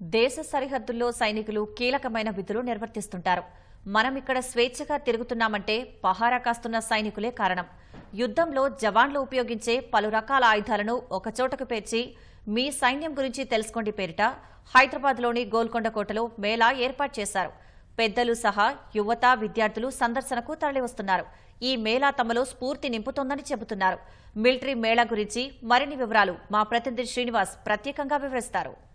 దేశ సరిహద్దుల్లో సైనికులు కీలకమైన విధులు నిర్వర్తిస్తుంటారు. మనం ఇక్కడ స్వేచ్ఛగా తిరుగుతున్నామంటే పహారా కాస్తున్న సైనికులే కారణం. యుద్ధంలో జవాన్లు ఉపయోగించే పలు రకాల ఆయుధాలను ఒకచోటకు పేర్చి మీ సైన్యం గురించి తెలుసుకోండి పేరిట హైదరాబాద్లోని గోల్కొండ కోటలో మేళా ఏర్పాటు చేశారు. పెద్దలు సహా యువత విద్యార్థులు సందర్శనకు తరలివస్తున్నారు. ఈ మేళా తమలో స్ఫూర్తి నింపుతోందని చెబుతున్నారు. మిలిటరీ మేళా గురించి మరిన్ని వివరాలు మా ప్రతినిధి శ్రీనివాస్ ప్రత్యేకంగా వివరిస్తారు.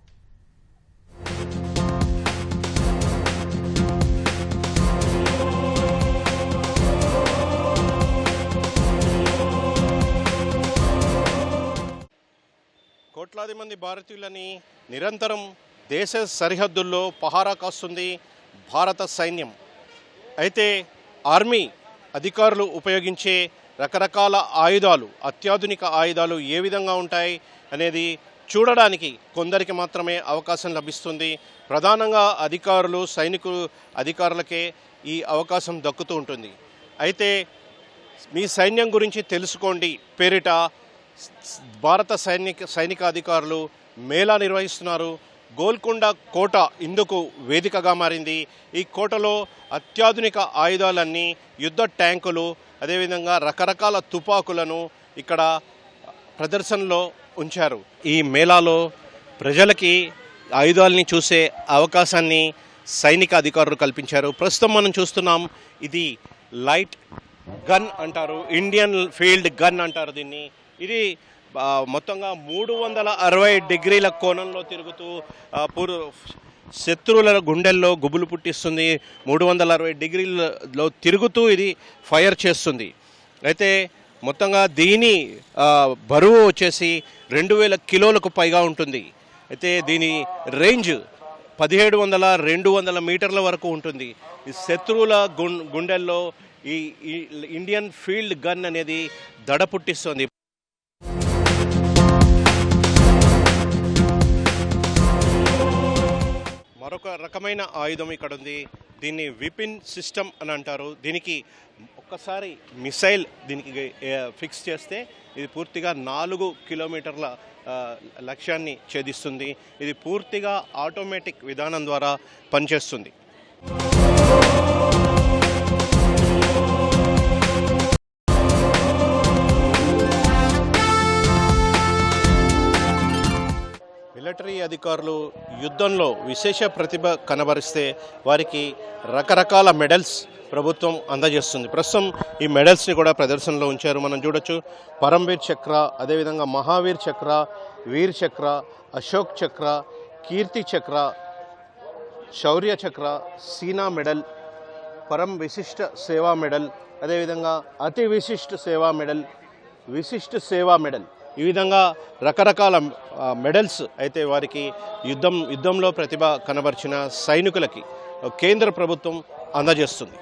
కోట్లాది మంది భారతీయులని నిరంతరం దేశ సరిహద్దుల్లో పహారా కాస్తుంది భారత సైన్యం. అయితే ఆర్మీ అధికారులు ఉపయోగించే రకరకాల ఆయుధాలు అత్యాధునిక ఆయుధాలు ఏ విధంగా ఉంటాయి అనేది చూడడానికి కొందరికి మాత్రమే అవకాశం లభిస్తుంది. ప్రధానంగా అధికారులు సైనికులు అధికారులకే ఈ అవకాశం దక్కుతూ ఉంటుంది. అయితే మీ సైన్యం గురించి తెలుసుకోండి. పేరిట భారత సైనిక సైనిక అధికారులు మేళా నిర్వహిస్తున్నారు. గోల్కొండ కోట ఇందుకు వేదికగా మారింది. ఈ కోటలో అత్యాధునిక ఆయుధాలన్నీ యుద్ధ ట్యాంకులు అదేవిధంగా రకరకాల తుపాకులను ఇక్కడ ప్రదర్శనలో ఉంచారు. ఈ మేళాలో ప్రజలకి ఆయుధాలని చూసే అవకాశాన్ని సైనిక అధికారులు కల్పించారు. ప్రస్తుతం మనం చూస్తున్నాం ఇది లైట్ గన్ అంటారు ఇండియన్ ఫీల్డ్ గన్ అంటారు దీన్ని. ఇది మొత్తంగా మూడు వందల అరవై డిగ్రీల కోణంలో తిరుగుతూ పూర్వ శత్రువుల గుండెల్లో గుబులు పుట్టిస్తుంది. మూడు వందల అరవై డిగ్రీలలో తిరుగుతూ ఇది ఫైర్ చేస్తుంది. అయితే మొత్తంగా దీని బరువు వచ్చేసి రెండు వేల కిలోలకు పైగా ఉంటుంది. అయితే దీని రేంజ్ పదిహేడు వందల రెండు వందల మీటర్ల వరకు ఉంటుంది. ఈ శత్రువుల గుండెల్లో ఈ ఇండియన్ ఫీల్డ్ గన్ అనేది దడ పుట్టిస్తుంది. మరొక రకమైన ఆయుధం ఇక్కడ ఉంది దీన్ని విపిన్ సిస్టమ్ అని అంటారు. దీనికి ఒక్కసారి మిసైల్ దీనికి ఫిక్స్ చేస్తే ఇది పూర్తిగా నాలుగు కిలోమీటర్ల లక్ష్యాన్ని ఛేదిస్తుంది. ఇది పూర్తిగా ఆటోమేటిక్ విధానం ద్వారా పనిచేస్తుంది. అధికారులు యుద్ధంలో విశేష ప్రతిభ కనబరిస్తే వారికి రకరకాల మెడల్స్ ప్రభుత్వం అందజేస్తుంది. ప్రస్తుతం ఈ మెడల్స్ని కూడా ప్రదర్శనలో ఉంచారు. మనం చూడొచ్చు పరంవీర్ చక్ర అదేవిధంగా మహావీర్ చక్ర వీర్ చక్ర అశోక్ చక్ర కీర్తి చక్ర శౌర్య చక్ర సీనా మెడల్ పరం విశిష్ట సేవా మెడల్ అదేవిధంగా అతి విశిష్ట సేవా మెడల్ విశిష్ట సేవా మెడల్. ఈ విధంగా రకరకాల మెడల్స్ అయితే వారికి యుద్ధం యుద్ధంలో ప్రతిభ కనబర్చిన సైనికులకి కేంద్ర ప్రభుత్వం అందజేస్తుంది.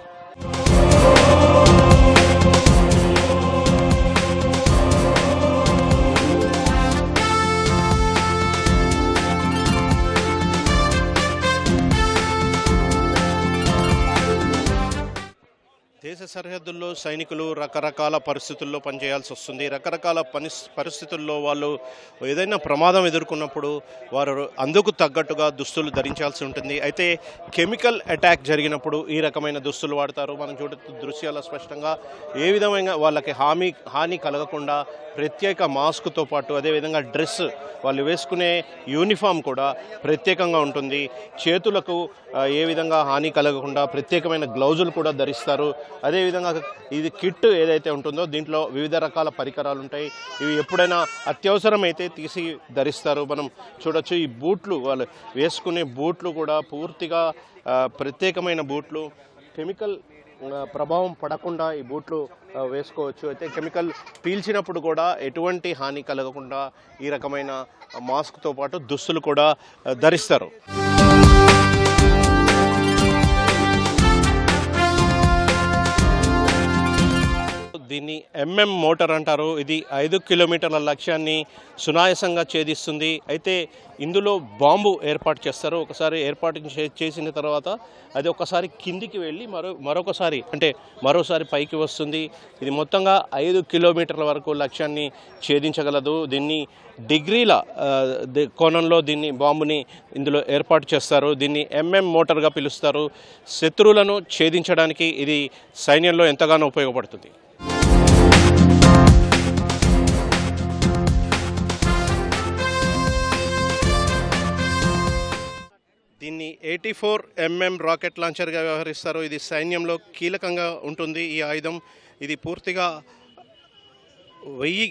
సరిహద్దుల్లో సైనికులు రకరకాల పరిస్థితుల్లో పనిచేయాల్సి వస్తుంది. రకరకాల పని పరిస్థితుల్లో వాళ్ళు ఏదైనా ప్రమాదం ఎదుర్కొన్నప్పుడు వారు అందుకు తగ్గట్టుగా దుస్తులు ధరించాల్సి ఉంటుంది. అయితే కెమికల్ అటాక్ జరిగినప్పుడు ఈ రకమైన దుస్తులు వాడతారు. మనం చూడ దృశ్యాల స్పష్టంగా ఏ విధమైన వాళ్ళకి హామీ హాని కలగకుండా ప్రత్యేక మాస్క్తో పాటు అదేవిధంగా డ్రెస్ వాళ్ళు వేసుకునే యూనిఫామ్ కూడా ప్రత్యేకంగా ఉంటుంది. చేతులకు ఏ విధంగా హాని కలగకుండా ప్రత్యేకమైన గ్లౌజులు కూడా ధరిస్తారు. అదే అదేవిధంగా ఇది కిట్ ఏదైతే ఉంటుందో దీంట్లో వివిధ రకాల పరికరాలు ఉంటాయి ఇవి ఎప్పుడైనా అత్యవసరమైతే తీసి ధరిస్తారు. మనం చూడొచ్చు ఈ బూట్లు వాళ్ళు వేసుకునే బూట్లు కూడా పూర్తిగా ప్రత్యేకమైన బూట్లు. కెమికల్ ప్రభావం పడకుండా ఈ బూట్లు వేసుకోవచ్చు. అయితే కెమికల్ పీల్చినప్పుడు కూడా ఎటువంటి హాని కలగకుండా ఈ రకమైన మాస్క్తో పాటు దుస్తులు కూడా ధరిస్తారు. దీన్ని ఎంఎం మోటార్ అంటారు. ఇది ఐదు కిలోమీటర్ల లక్ష్యాన్ని సునాయాసంగా ఛేదిస్తుంది. అయితే ఇందులో బాంబు ఏర్పాటు చేస్తారు. ఒకసారి ఏర్పాటు చే- చేసిన తర్వాత అది ఒకసారి కిందికి వెళ్ళి మరో మరొకసారి అంటే మరోసారి పైకి వస్తుంది. ఇది మొత్తంగా ఐదు కిలోమీటర్ల వరకు లక్ష్యాన్ని ఛేదించగలదు. దీన్ని డిగ్రీల కోణంలో దీన్ని బాంబుని ఇందులో ఏర్పాటు చేస్తారు. దీన్ని ఎంఎం మోటార్గా పిలుస్తారు. శత్రువులను ఛేదించడానికి ఇది సైన్యంలో ఎంతగానో ఉపయోగపడుతుంది. ఎయిటీ ఫోర్ ఎంఎం రాకెట్ లాంచర్గా వ్యవహరిస్తారు. ఇది సైన్యంలో కీలకంగా ఉంటుంది ఈ ఆయుధం. ఇది పూర్తిగా వెయ్యి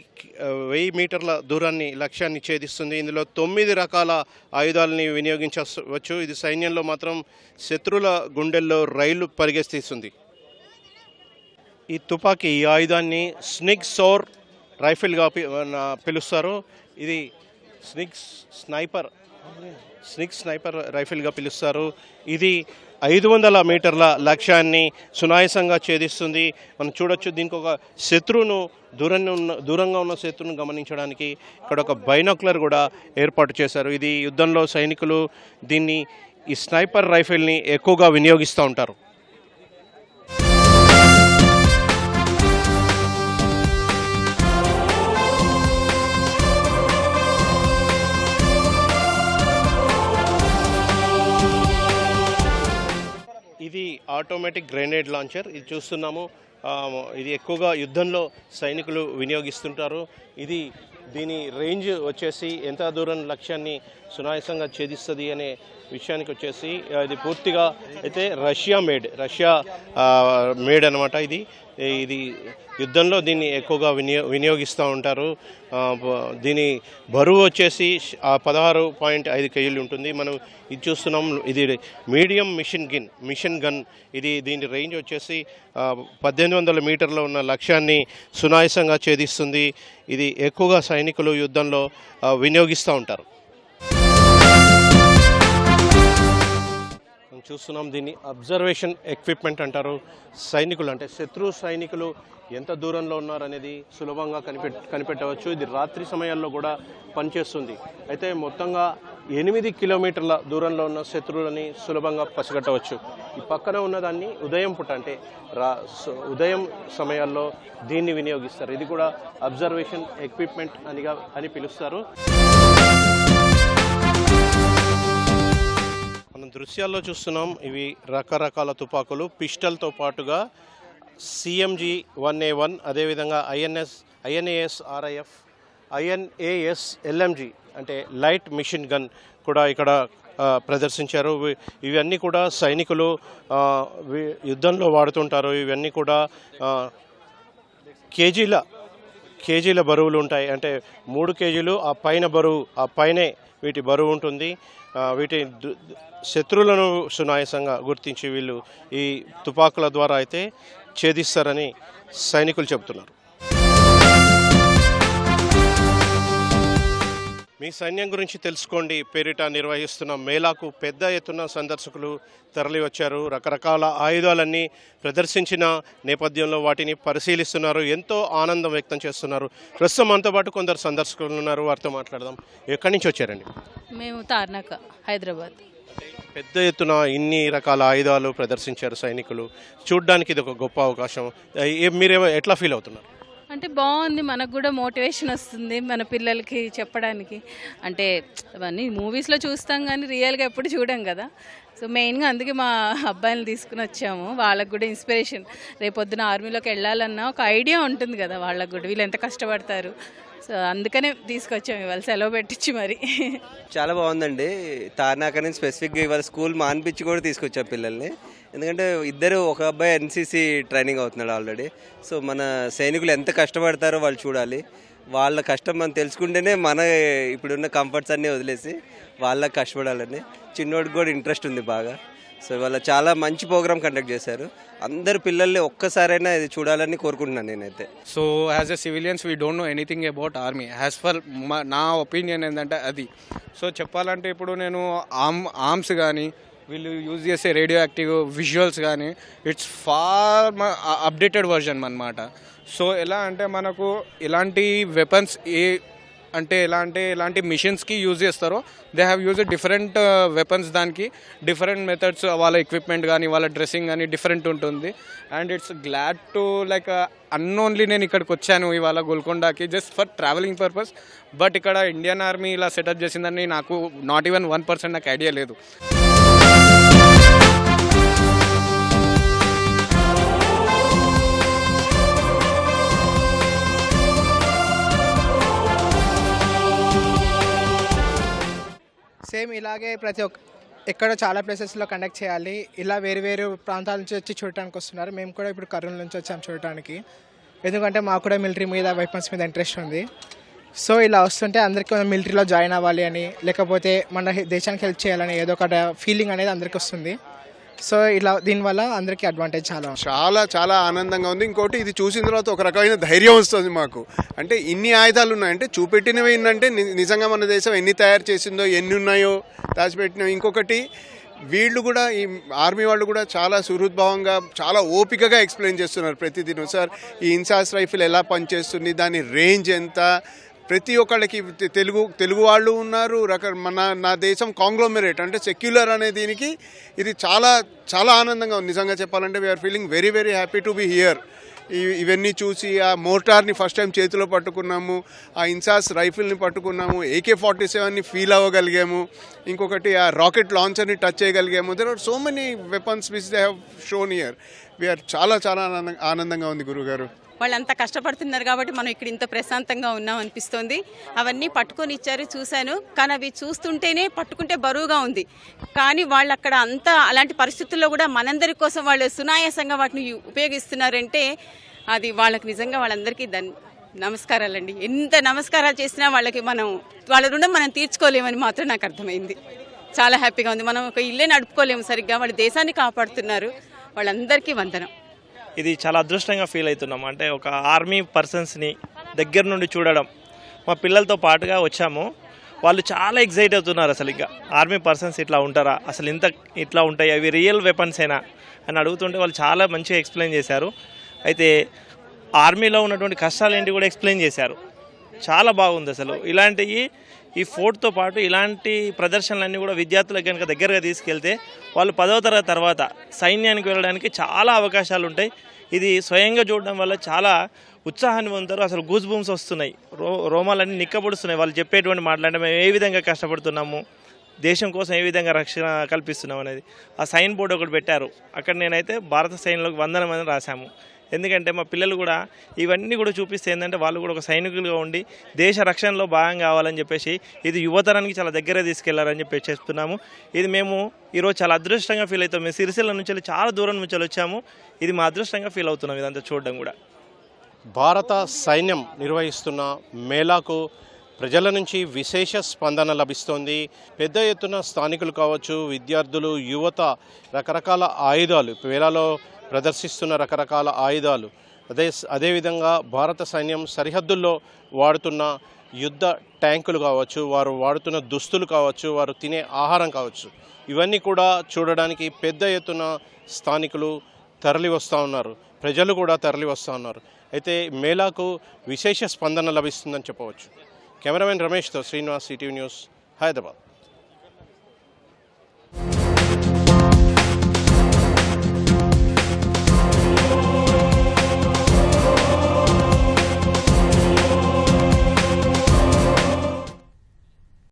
వెయ్యి మీటర్ల దూరాన్ని లక్ష్యాన్ని ఛేదిస్తుంది. ఇందులో తొమ్మిది రకాల ఆయుధాలని వినియోగించవచ్చు. ఇది సైన్యంలో మాత్రం శత్రువుల గుండెల్లో రైలు పరిగెత్తిస్తుంది. ఈ తుపాకీ ఈ ఆయుధాన్ని స్నిగ్ సోర్ రైఫిల్గా పిలుస్తారు. ఇది స్నిగ్ స్నైపర్. స్నిక్ స్నైపర్ రైఫిల్గా పిలుస్తారు. ఇది ఐదు వందల మీటర్ల లక్ష్యాన్ని సునాయసంగా ఛేదిస్తుంది. మనం చూడొచ్చు దీనికి ఒక శత్రువును దూరంగా ఉన్న దూరంగా ఉన్న శత్రువును గమనించడానికి ఇక్కడ ఒక బైనాక్యులర్ కూడా ఏర్పాటు చేశారు. ఇది యుద్ధంలో సైనికులు దీన్ని ఈ స్నైపర్ రైఫిల్ని ఎక్కువగా వినియోగిస్తూ ఉంటారు. Automatic grenade launcher. ఇది చూస్తున్నాము. ఇది ఎక్కువగా యుద్ధంలో సైనికులు వినియోగిస్తుంటారు. ఇది దీని రేంజ్ వచ్చేసి ఎంత దూరం లక్ష్యాన్ని సునాయాసంగా ఛేదిస్తుంది అనే విషయానికి వచ్చేసి ఇది పూర్తిగా అయితే రష్యా మేడ్ రష్యా మేడ్ అనమాట ఇది. ఇది యుద్ధంలో దీన్ని ఎక్కువగా వినియో వినియోగిస్తూ ఉంటారు. దీని బరువు వచ్చేసి పదహారు పాయింట్ ఐదు కేజీలు ఉంటుంది. మనం ఇది చూస్తున్నాం ఇది medium machine gun machine gun. ఇది దీని రేంజ్ వచ్చేసి పద్దెనిమిది వందల మీటర్లో ఉన్న లక్ష్యాన్ని సునాయసంగా ఛేదిస్తుంది. ఇది ఎక్కువగా సైనికులు యుద్ధంలో వినియోగిస్తూ ఉంటారు. మనం చూస్తున్నాం దీన్ని అబ్జర్వేషన్ ఎక్విప్మెంట్ అంటారు. సైనికులు అంటే శత్రు సైనికులు ఎంత దూరంలో ఉన్నారనేది సులభంగా కనిపెట్ కనిపెట్టవచ్చు. ఇది రాత్రి సమయాల్లో కూడా పనిచేస్తుంది. అయితే మొత్తంగా ఎనిమిది కిలోమీటర్ల దూరంలో ఉన్న శత్రువులని సులభంగా పసిగట్టవచ్చు. ఈ పక్కన ఉన్నదాన్ని ఉదయం పూట అంటే రా ఉదయం సమయాల్లో దీన్ని వినియోగిస్తారు. ఇది కూడా అబ్జర్వేషన్ ఎక్విప్మెంట్ అనిగా అని పిలుస్తారు. దృశ్యాల్లో చూస్తున్నాం. ఇవి రకరకాల తుపాకులు. పిస్టల్తో పాటుగా సిఎంజీ వన్ ఏ వన్ అదేవిధంగా INS INAS RIF INAS LMG అంటే లైట్ మిషన్ గన్ కూడా ఇక్కడ ప్రదర్శించారు. ఇవన్నీ కూడా సైనికులు యుద్ధంలో వాడుతుంటారు. ఇవన్నీ కూడా కేజీల కేజీల బరువులు ఉంటాయి. అంటే మూడు కేజీలు ఆ పైన బరువు ఆ పైనే వీటి బరువు ఉంటుంది. వీటి శత్రువులను సునాయసంగా గుర్తించి వీళ్ళు ఈ తుపాకుల ద్వారా అయితే ఛేదిస్తారని సైనికులు చెబుతున్నారు. మీ సైన్యం గురించి తెలుసుకోండి. పేరిట నిర్వహిస్తున్న మేళాకు పెద్ద ఎత్తున సందర్శకులు తరలి వచ్చారు రకరకాల ఆయుధాలన్నీ ప్రదర్శించిన నేపథ్యంలో వాటిని పరిశీలిస్తున్నారు. ఎంతో ఆనందం వ్యక్తం చేస్తున్నారు. ప్రస్తుతం మనతో పాటు కొందరు సందర్శకులు ఉన్నారు. వారితో మాట్లాడదాం. ఎక్కడి నుంచి వచ్చారండి? మేము తార్నాక హైదరాబాద్. పెద్ద ఎత్తున ఇన్ని రకాల ఆయుధాలు ప్రదర్శించారు సైనికులు. చూడ్డానికి ఇది ఒక గొప్ప అవకాశం. మీరేమో ఎట్లా ఫీల్ అవుతున్నారు? అంటే బాగుంది మనకు కూడా మోటివేషన్ వస్తుంది మన పిల్లలకి చెప్పడానికి. అంటే అవన్నీ మూవీస్లో చూస్తాం కానీ రియల్గా ఎప్పుడు చూడం కదా. సో మెయిన్గా అందుకే మా అబ్బాయిని తీసుకుని వచ్చాము. వాళ్ళకు కూడా ఇన్స్పిరేషన్ రేపొద్దున ఆర్మీలోకి వెళ్ళాలన్నా ఒక ఐడియా ఉంటుంది కదా వాళ్ళకు కూడా. వీళ్ళు ఎంత కష్టపడతారు. సో అందుకనే తీసుకొచ్చాము ఇవాళ సెలవు పెట్టించి మరి. చాలా బాగుందండి. తార్నాక నుంచి స్పెసిఫిక్గా ఇవాళ స్కూల్ మాన్పించి కూడా తీసుకొచ్చాం పిల్లల్ని. ఎందుకంటే ఇద్దరు ఒక అబ్బాయి ఎన్సీసీ ట్రైనింగ్ అవుతున్నాడు ఆల్రెడీ. సో మన సైనికులు ఎంత కష్టపడతారో వాళ్ళు చూడాలి. వాళ్ళ కష్టం మనం తెలుసుకుంటేనే మన ఇప్పుడున్న కంఫర్ట్స్ అన్నీ వదిలేసి వాళ్ళకి కష్టపడాలని. చిన్నోడికి కూడా ఇంట్రెస్ట్ ఉంది బాగా. సో ఇవాళ చాలా మంచి ప్రోగ్రామ్ కండక్ట్ చేశారు. అందరు పిల్లల్ని ఒక్కసారైనా ఇది చూడాలని కోరుకుంటున్నాను నేనైతే. So as a civilians we don't know anything about army as for నా ఒపీనియన్ ఏంటంటే అది. సో చెప్పాలంటే ఇప్పుడు నేను ఆమ్ ఆర్మ్స్ కానీ వీళ్ళు యూజ్ చేసే రేడియో యాక్టివ్ విజువల్స్ కానీ ఇట్స్ ఫార్ అప్డేటెడ్ వర్జన్ అనమాట సో ఎలా అంటే మనకు ఇలాంటి వెపన్స్ ఏ అంటే ఎలా అంటే ఎలాంటి మిషన్స్కి యూజ్ చేస్తారో they have use different weapons దానికి డిఫరెంట్ మెథడ్స్ వాళ్ళ ఎక్విప్మెంట్ కానీ వాళ్ళ డ్రెస్సింగ్ కానీ డిఫరెంట్ ఉంటుంది. And it's glad to like అన్నోన్లీ నేను ఇక్కడికి వచ్చాను ఇవాళ గోల్కొండకి just for traveling purpose but ఇక్కడ ఇండియన్ ఆర్మీ ఇలా సెటప్ చేసిందని నాకు నాట్ ఈవెన్ వన్ పర్సెంట్ నాకు ఐడియా లేదు. సేమ్ ఇలాగే ప్రతి ఒక్క ఎక్కడో చాలా ప్లేసెస్లో కండక్ట్ చేయాలి. ఇలా వేరు వేరు ప్రాంతాల నుంచి వచ్చి చూడటానికి వస్తున్నారు. మేము కూడా ఇప్పుడు కర్నూలు నుంచి వచ్చాము చూడటానికి. ఎందుకంటే మాకు కూడా మిలిటరీ మీద వెపన్స్ మీద ఇంట్రెస్ట్ ఉంది. సో ఇలా వస్తుంటే అందరికీ మనం మిలిటరీలో జాయిన్ అవ్వాలి అని లేకపోతే మన దేశానికి హెల్ప్ చేయాలని ఏదో ఒక ఫీలింగ్ అనేది అందరికీ వస్తుంది. సో ఇలా దీనివల్ల అందరికీ అడ్వాంటేజ్ చాలా చాలా చాలా ఆనందంగా ఉంది. ఇంకోటి ఇది చూసిన తర్వాత ఒక రకమైన ధైర్యం వస్తుంది మాకు. అంటే ఇన్ని ఆయుధాలు ఉన్నాయంటే చూపెట్టినవి ఏంటంటే ని- నిజంగా మన దేశం ఎన్ని తయారు చేసిందో ఎన్ని ఉన్నాయో దాచిపెట్టినవి. ఇంకొకటి వీళ్ళు కూడా ఈ ఆర్మీ వాళ్ళు కూడా చాలా సుహృద్భావంగా చాలా ఓపికగా ఎక్స్ప్లెయిన్ చేస్తున్నారు ప్రతిదినం. సార్ ఈ ఇన్సాస్ రైఫిల్ ఎలా పనిచేస్తుంది? దాని రేంజ్ ఎంత? ప్రతి ఒక్కళ్ళకి తెలుగు తెలుగు వాళ్ళు ఉన్నారు రక మన నా దేశం కాంగ్లోమరేట్ అంటే సెక్యులర్ అనే దీనికి ఇది చాలా చాలా ఆనందంగా ఉంది. నిజంగా చెప్పాలంటే we're feeling very very happy to be here ఇవన్నీ చూసి ఆ మోటార్ని ఫస్ట్ టైం చేతిలో పట్టుకున్నాము ఆ ఇన్సాస్ రైఫిల్ని పట్టుకున్నాము ఏకే ఫార్టీ సెవెన్ని ఫీల్ అవ్వగలిగాము ఇంకొకటి ఆ రాకెట్ లాంచర్ని touch చేయగలిగాము. There are so many weapons which they have shown here we are చాలా చాలా ఆనందంగా ఆనందంగా ఉంది గురుగారు. వాళ్ళు అంత కష్టపడుతున్నారు కాబట్టి మనం ఇక్కడ ఇంత ప్రశాంతంగా ఉన్నాం అనిపిస్తోంది. అవన్నీ పట్టుకొని ఇచ్చారు చూశాను. కానీ అవి చూస్తుంటేనే పట్టుకుంటే బరువుగా ఉంది. కానీ వాళ్ళు అక్కడ అంతా అలాంటి పరిస్థితుల్లో కూడా మనందరి కోసం వాళ్ళు సునాయాసంగా వాటిని ఉపయోగిస్తున్నారంటే అది వాళ్ళకి నిజంగా వాళ్ళందరికీ దన్ నమస్కారాలండి. ఎంత నమస్కారాలు చేసినా వాళ్ళకి మనం వాళ్ళ రుణం మనం తీర్చుకోలేమని మాత్రం నాకు అర్థమైంది. చాలా హ్యాపీగా ఉంది. మనం ఒక ఇల్లే నడుపుకోలేము సరిగ్గా. వాళ్ళ దేశాన్ని కాపాడుతున్నారు. వాళ్ళందరికీ వందనం. ఇది చాలా అదృష్టంగా ఫీల్ అవుతున్నాం. అంటే ఒక ఆర్మీ పర్సన్స్ని దగ్గర నుండి చూడడం. మా పిల్లలతో పాటుగా వచ్చాము. వాళ్ళు చాలా ఎగ్జైట్ అవుతున్నారు అసలు ఇక ఆర్మీ పర్సన్స్ ఇట్లా ఉంటారా? అసలు ఇంత ఇట్లా ఉంటాయి? అవి రియల్ వెపన్సేనా అని అడుగుతుంటే వాళ్ళు చాలా మంచిగా ఎక్స్ప్లెయిన్ చేశారు. అయితే ఆర్మీలో ఉన్నటువంటి కష్టాలు ఏంటి కూడా ఎక్స్ప్లెయిన్ చేశారు. చాలా బాగుంది అసలు. ఇలాంటివి ఈ ఫోర్ట్తో పాటు ఇలాంటి ప్రదర్శనలన్నీ కూడా విద్యార్థులకు కనుక దగ్గరగా తీసుకెళ్తే వాళ్ళు పదవ తరగతి తర్వాత సైన్యానికి వెళ్ళడానికి చాలా అవకాశాలు ఉంటాయి. ఇది స్వయంగా చూడడం వల్ల చాలా ఉత్సాహాన్ని పొందుతారు. అసలు గూస్ బూమ్స్ వస్తున్నాయి. రో రోమాలన్నీ నిక్కబడుస్తున్నాయి. వాళ్ళు చెప్పేటువంటి మాట్లాడడం మేము ఏ విధంగా కష్టపడుతున్నాము? దేశం కోసం ఏ విధంగా రక్షణ కల్పిస్తున్నాం అనేది. ఆ సైన్ బోర్డు ఒకటి పెట్టారు. అక్కడ నేనైతే భారత సైన్యంలోకి వందనం అని రాశాము. ఎందుకంటే మా పిల్లలు కూడా ఇవన్నీ కూడా చూపిస్తే ఏంటంటే వాళ్ళు కూడా ఒక సైనికులుగా ఉండి దేశ రక్షణలో భాగం కావాలని చెప్పేసి ఇది యువతరానికి చాలా దగ్గర తీసుకెళ్ళారని చెప్పి చేస్తున్నాము. ఇది మేము ఈరోజు చాలా అదృష్టంగా ఫీల్ అవుతాం. మేము సిరిసిల్ల నుంచి చాలా దూరం నుంచి వచ్చాము. ఇది మా అదృష్టంగా ఫీల్ అవుతున్నాం ఇదంతా చూడడం కూడా. భారత సైన్యం నిర్వహిస్తున్న మేళాకు ప్రజల నుంచి విశేష స్పందన లభిస్తోంది. పెద్ద ఎత్తున స్థానికులు కావచ్చు విద్యార్థులు యువత రకరకాల ఆయుధాలు. వేళలో ప్రదర్శిస్తున్న రకరకాల ఆయుధాలు. అదే అదేవిధంగా భారత సైన్యం సరిహద్దుల్లో వాడుతున్న యుద్ధ ట్యాంకులు కావచ్చు వారు వాడుతున్న దుస్తులు కావచ్చు వారు తినే ఆహారం కావచ్చు ఇవన్నీ కూడా చూడడానికి పెద్ద ఎత్తున స్థానికులు తరలి వస్తూ ఉన్నారు. ప్రజలు కూడా తరలి వస్తూ ఉన్నారు. అయితే మేళాకు విశేష స్పందన లభిస్తుందని చెప్పవచ్చు. కెమెరామెన్ రమేష్తో శ్రీనివాస్ సిటీవీ న్యూస్ హైదరాబాద్.